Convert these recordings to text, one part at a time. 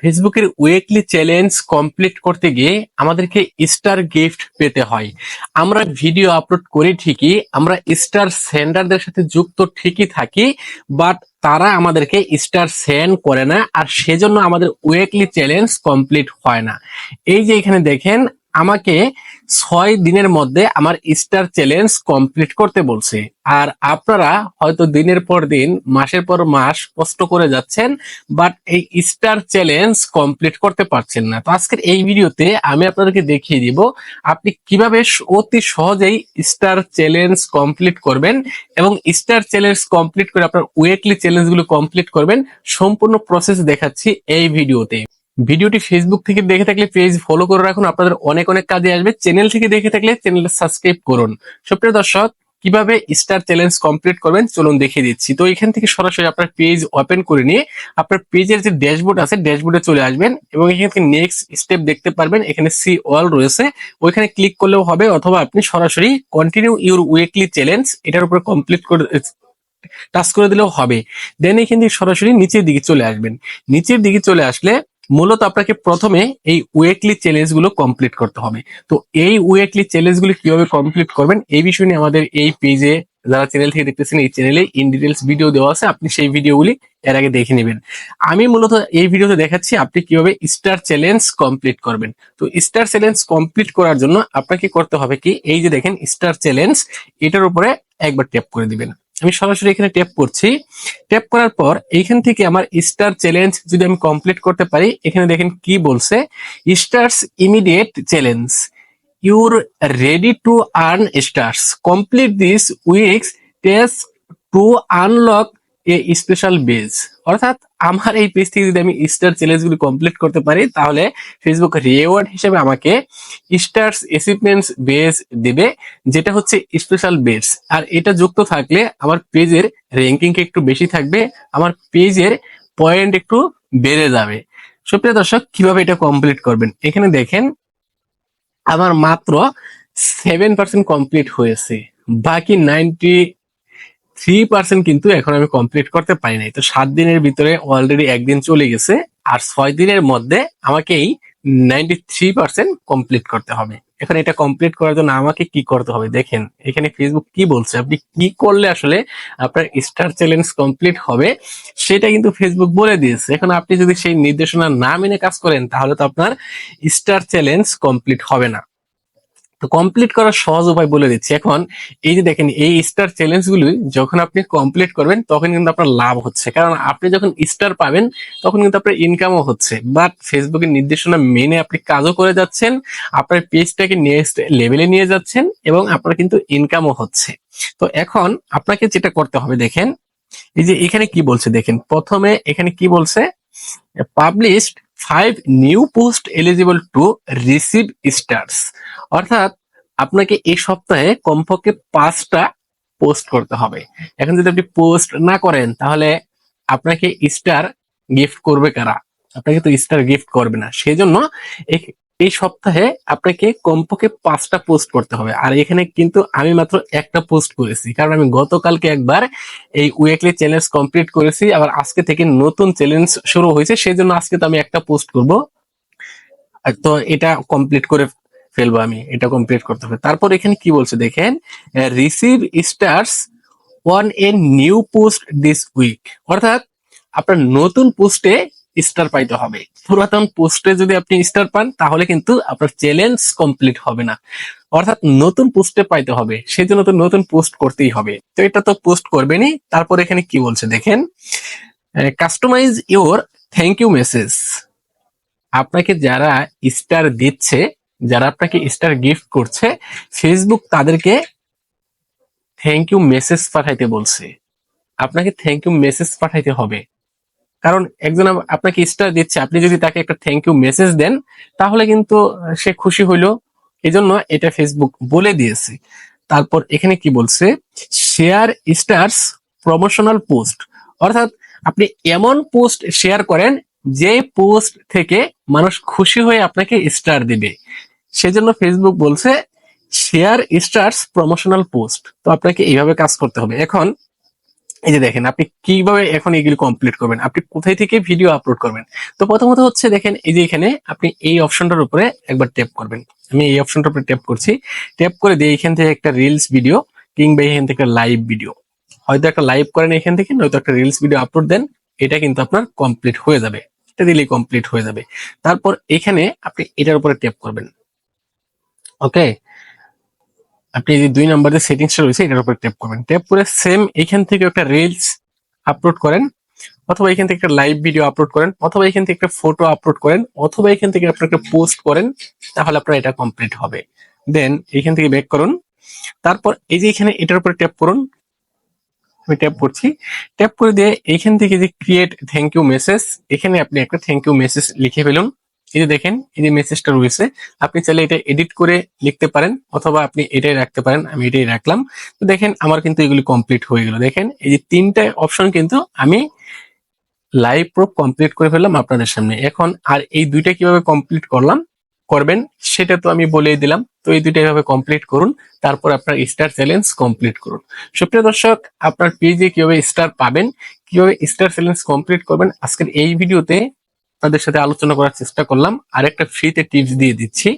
ফেসবুকের weekly challenge complete করতে গিয়ে আমাদেরকে স্টার গিফট পেতে হয়। আমরা ভিডিও আপলোড করি ঠিকই, আমরা স্টার সেন্ডারদের সাথে যুক্ত ঠিকই থাকি বাট তারা আমাদেরকে স্টার সেন্ড করে না, আর সেজন্য আমাদের উইকলি চ্যালেঞ্জ কমপ্লিট হয় না। এই যে এখানে দেখেন, আমাকে ছয় দিনের মধ্যে আমার স্টার চ্যালেঞ্জ কমপ্লিট করতে বলছে। আর আপনারা হয়তো দিনের পর দিন, মাসের পর মাস কষ্ট করে যাচ্ছেন বাট এই স্টার চ্যালেঞ্জ কমপ্লিট করতে পারছেন না। তো আজকের এই ভিডিওতে আমি আপনাদেরকে দেখিয়ে দিব, আপনি কীভাবে অতি সহজেই স্টার চ্যালেঞ্জ কমপ্লিট করবেন এবং স্টার চ্যালেঞ্জ কমপ্লিট করে আপনার উইকলি চ্যালেঞ্জগুলো কমপ্লিট করবেন। সম্পূর্ণ প্রসেস দেখাচ্ছি এই ভিডিওতে। ভিডিওটি ফেসবুক থেকে দেখে থাকলে পেজ ফলো করে রাখুন। আপনাদের অনেক অনেক কাজে আসবে। চ্যানেল থেকে দেখে থাকলে চ্যানেলটা সাবস্ক্রাইব করুন। সুপ্রিয় দর্শক, কীভাবে স্টার চ্যালেঞ্জ কমপ্লিট করবেন চলুন দেখিয়ে দিচ্ছি। তো এখান থেকে সরাসরি আপনার পেজ ওপেন করে নিয়ে আপনার পেজের যে ড্যাশবোর্ড আছে ড্যাশবোর্ডে চলে আসবেন এবং এখান থেকে নেক্সট স্টেপ দেখতে পারবেন। এখানে সি অল রয়েছে। ওইখানে ক্লিক করলেও হবে অথবা আপনি সরাসরি কন্টিনিউ ইউর উইকলি চ্যালেঞ্জ এটার উপরে কমপ্লিট করে টাচ করে দিলেও হবে। দেন এখান থেকে সরাসরি নিচের দিকে চলে আসবেন। নিচের দিকে চলে আসলে মূলত আপনাকে প্রথমে এই উইকলি চ্যালেঞ্জগুলো কমপ্লিট করতে হবে। তো এই উইকলি চ্যালেঞ্জগুলো কীভাবে কমপ্লিট করবেন, এই বিষয় নিয়ে আমাদের এই পেজে যারা চ্যানেল থেকে দেখতেছেন, এই চ্যানেলে ইন ডিটেলস ভিডিও দেওয়া আছে, আপনি সেই ভিডিওগুলি এর আগে দেখে নেবেন। আমি মূলত এই ভিডিওতে দেখাচ্ছি আপনি কীভাবে স্টার চ্যালেঞ্জ কমপ্লিট করবেন। তো স্টার চ্যালেঞ্জ কমপ্লিট করার জন্য আপনাকে করতে হবে কি, এই যে দেখেন স্টার চ্যালেঞ্জ এটার উপরে একবার ট্যাপ করে দিবেন। আমি সরাসরি এখানে ট্যাপ করছি। ট্যাপ করার পর এইখান থেকে আমার স্টার চ্যালেঞ্জ যদি আমি কমপ্লিট করতে পারি, এখানে দেখেন কি বলছে? Stars immediate challenge. You're ready to earn stars complete this week's test to unlock a special badge অর্থাৎ আমার এই পেজ থেকে যদি আমি স্টার চ্যালেঞ্জ গুলি কমপ্লিট করতে পারি, তাহলে ফেসবুক রিওয়ার্ড হিসেবে আমাকে স্টার্স অ্যাচিভমেন্টস বেজ দেবে, যেটা হচ্ছে স্পেশাল বেজ আর এটা যুক্ত থাকলে আমার পেজের র্যাঙ্কিং একটু বেশি থাকবে, আমার পেজের পয়েন্ট একটু বেড়ে যাবে। সুপ্রিয় দর্শক, কীভাবে এটা কমপ্লিট করবেন? এখানে দেখেন, আমার মাত্র সেভেন পার্সেন্ট কমপ্লিট হয়েছে, বাকি নাইনটি থ্রি পার্সেন্ট কিন্তু এখন আমি কমপ্লিট করতে পারি নাই। তো সাত দিনের ভিতরে অলরেডি একদিন চলে গেছে, আর ছয় দিনের মধ্যে আমাকে এই নাইনটি থ্রি পার্সেন্ট কমপ্লিট করতে হবে। এখন এটা কমপ্লিট করার জন্য আমাকে কি করতে হবে? দেখেন, এখানে ফেসবুক কি বলছে? আপনি কি করলে আসলে আপনার স্টার চ্যালেঞ্জ কমপ্লিট হবে, সেটা কিন্তু ফেসবুক বলে দিয়েছে। এখন আপনি যদি সেই নির্দেশনা না মেনে কাজ করেন, তাহলে তো আপনার স্টার চ্যালেঞ্জ কমপ্লিট হবে না। তো কমপ্লিট করার সহজ উপায় বলে দিচ্ছি। এখন এই যে দেখেন, এই স্টার চ্যালেঞ্জ গুলি যখন আপনি কমপ্লিট করবেন, তখন কিন্তু আপনার লাভ হচ্ছে। কারণ আপনি যখন স্টার পাবেন, তখন কিন্তু আপনার ইনকামও হচ্ছে। বাট ফেসবুকের নির্দেশনা মেনে আপনি কাজও করে যাচ্ছেন, আপনার পেজটাকে নেক্সট লেভেলে নিয়ে যাচ্ছেন এবং আপনার কিন্তু ইনকামও হচ্ছে। তো এখন আপনাকে যেটা করতে হবে, দেখেন, এই যে এখানে কি বলছে, দেখেন, প্রথমে এখানে কি বলছে published five new post eligible to receive stars অর্থাৎ আপনাকে এই সপ্তাহে কমপক্ষে পাঁচটা পোস্ট করতে হবে। এখন যদি আপনি পোস্ট না করেন, তাহলে আপনাকে স্টার গিফট করবে কারা? আপনাকে তো স্টার গিফট করবে না। সেই জন্য এই- সপ্তাহে আপনাকে কমপক্ষে পাঁচটা পোস্ট করতে হবে। আর এখানে কিন্তু আমি মাত্র একটা পোস্ট করেছি। কারণ আমি গতকালকে একবার এই উইকলি চ্যালেঞ্জ কমপ্লিট করেছি। আবার আজকে থেকে নতুন চ্যালেঞ্জ শুরু হয়েছে। সেই জন্য আজকে তো আমি একটা পোস্ট করব। তো এটা কমপ্লিট করে ফেলব আমি। এটা কমপ্লিট করতে হবে। তারপর এখানে কি বলছে দেখেন? Receive stars on a new post this week অর্থাৎ আপনার নতুন পোস্টে স্টার পাইতে হবে। পুরাতন পোস্টে যদি আপনি স্টার পান, তাহলে কিন্তু আপনার চ্যালেঞ্জ কমপ্লিট হবে না। অর্থাৎ নতুন পোস্টে পাইতে হবে। সেই জন্য তো নতুন পোস্ট করতেই হবে। তো এটা তো পোস্ট করবেনই। তারপর এখানে কি বলছে দেখেন? Customise your thank you message আপনাকে যারা স্টার দিচ্ছে, যারা আপনাকে স্টার গিফট করছে ফেসবুক তাদেরকে থ্যাংক ইউ মেসেজ পাঠাইতে বলছে। আপনাকে থ্যাংক ইউ মেসেজ পাঠাইতে হবে। কারণ একজন আপনাকে স্টার দিচ্ছে, আপনি যদি তাকে একটা থ্যাংক ইউ মেসেজ দেন, তাহলে কিন্তু সে খুশি হইল। জন্য এটা ফেসবুক বলে দিয়েছে। তারপর এখানে কি বলছে? শেয়ার স্টার্স প্রমোশনাল পোস্ট অর্থাৎ আপনি এমন পোস্ট শেয়ার করেন যে পোস্ট থেকে মানুষ খুশি হয়ে আপনাকে স্টার দিবে। সেজন্য ফেসবুক বলছে শেয়ার স্টার্স প্রমোশনাল পোস্ট তো আপনাকে এইভাবে কাজ করতে হবে। এখন এই যে দেখেন, আপনি কীভাবে এখন এগুলি কমপ্লিট করবেন? আপনি কোথায় থেকে ভিডিও আপলোড করবেন? তো প্রথমত হচ্ছে দেখেন, এই যে এখানে আপনি এই অপশনটার উপরে একবার ট্যাপ করবেন। আমি এই অপশনটার উপরে ট্যাপ করছি। ট্যাপ করে দিয়ে এখান থেকে একটা রিলস ভিডিও কিংবা এখান থেকে লাইভ ভিডিও হয়তো একটা লাইভ করেন এখান থেকে, নয়তো একটা রিলস ভিডিও আপলোড দেন, এটা কিন্তু আপনার কমপ্লিট হয়ে যাবে। এটা দিলেই কমপ্লিট হয়ে যাবে। তারপর এখানে আপনি এটার উপরে ট্যাপ করবেন। ওকে আপনি যে দুই নাম্বার যে সেটিংসটা রয়েছে, এটার উপরে ট্যাপ করবেন। ট্যাপ করে সেম এখান থেকে একটা রিলস আপলোড করেন, অথবা এখান থেকে একটা লাইভ ভিডিও আপলোড করেন, অথবা এখান থেকে একটা ফটো আপলোড করেন, অথবা এখান থেকে আপনার একটা পোস্ট করেন, তাহলে আপনার এটা কমপ্লিট হবে। দেন এখান থেকে ব্যাক করুন। তারপর এই যে এখানে এটার উপরে ট্যাপ করুন, আমি ট্যাপ করছি। ট্যাপ করে দিয়ে এখান থেকে যে ক্রিয়েট থ্যাংক ইউ মেসেজ এখানে আপনি একটা থ্যাংক ইউ মেসেজ লিখে ফেলুন। এই যে দেখেন, এই যে মেসেজটা রয়েছে, আপনি চাইলে এটা এডিট করে লিখতে পারেন, অথবা আপনি এটাই রাখতে পারেন, আমি এটাই রাখলাম। তো দেখেন, আমার কিন্তু এগুলি কমপ্লিট হয়ে গেল। দেখেন, এই যে তিনটা অপশন কিন্তু আমি লাইভ প্রুফ কমপ্লিট করে ফেললাম আপনাদের সামনে। এখন, আর এই দুইটা কীভাবে কমপ্লিট করলাম, করবেন, সেটা তো আমি বলেই দিলাম। তো এই দুইটা এভাবে কমপ্লিট করুন, তারপর আপনার স্টার চ্যালেঞ্জ কমপ্লিট করুন। সুপ্রিয় দর্শক, আপনার পেজে কীভাবে স্টার পাবেন, কীভাবে স্টার চ্যালেঞ্জ কমপ্লিট করবেন, আজকের এই ভিডিওতে আপনাদের সাথে আলোচনা করার চেষ্টা করলাম। আর একটা ফ্রিতে টিপস দিয়ে দিচ্ছি।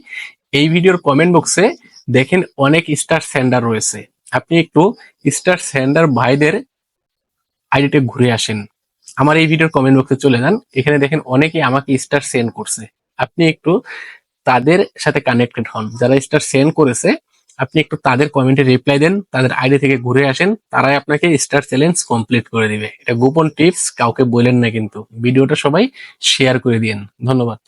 এই ভিডিওর কমেন্ট বক্সে দেখেন অনেক স্টার সেন্ডার রয়েছে। আপনি একটু স্টার সেন্ডার ভাইদের আইডিতে ঘুরে আসেন। আমার এই ভিডিওর কমেন্ট বক্সে চলে যান। এখানে দেখেন অনেকেই আমাকে স্টার সেন্ড করছে। আপনি একটু তাদের সাথে কানেক্টেড হন। যারা স্টার সেন্ড করেছে আপনি একটু তাদের কমেন্টে রিপ্লাই দেন, তাদের আইডি থেকে ঘুরে আসেন, তারাই আপনাকে স্টার চ্যালেঞ্জ কমপ্লিট করে দিবে। এটা গোপন টিপস কাউকে বলেন না কিন্তু। ভিডিওটা সবাই শেয়ার করে দিন ধন্যবাদ।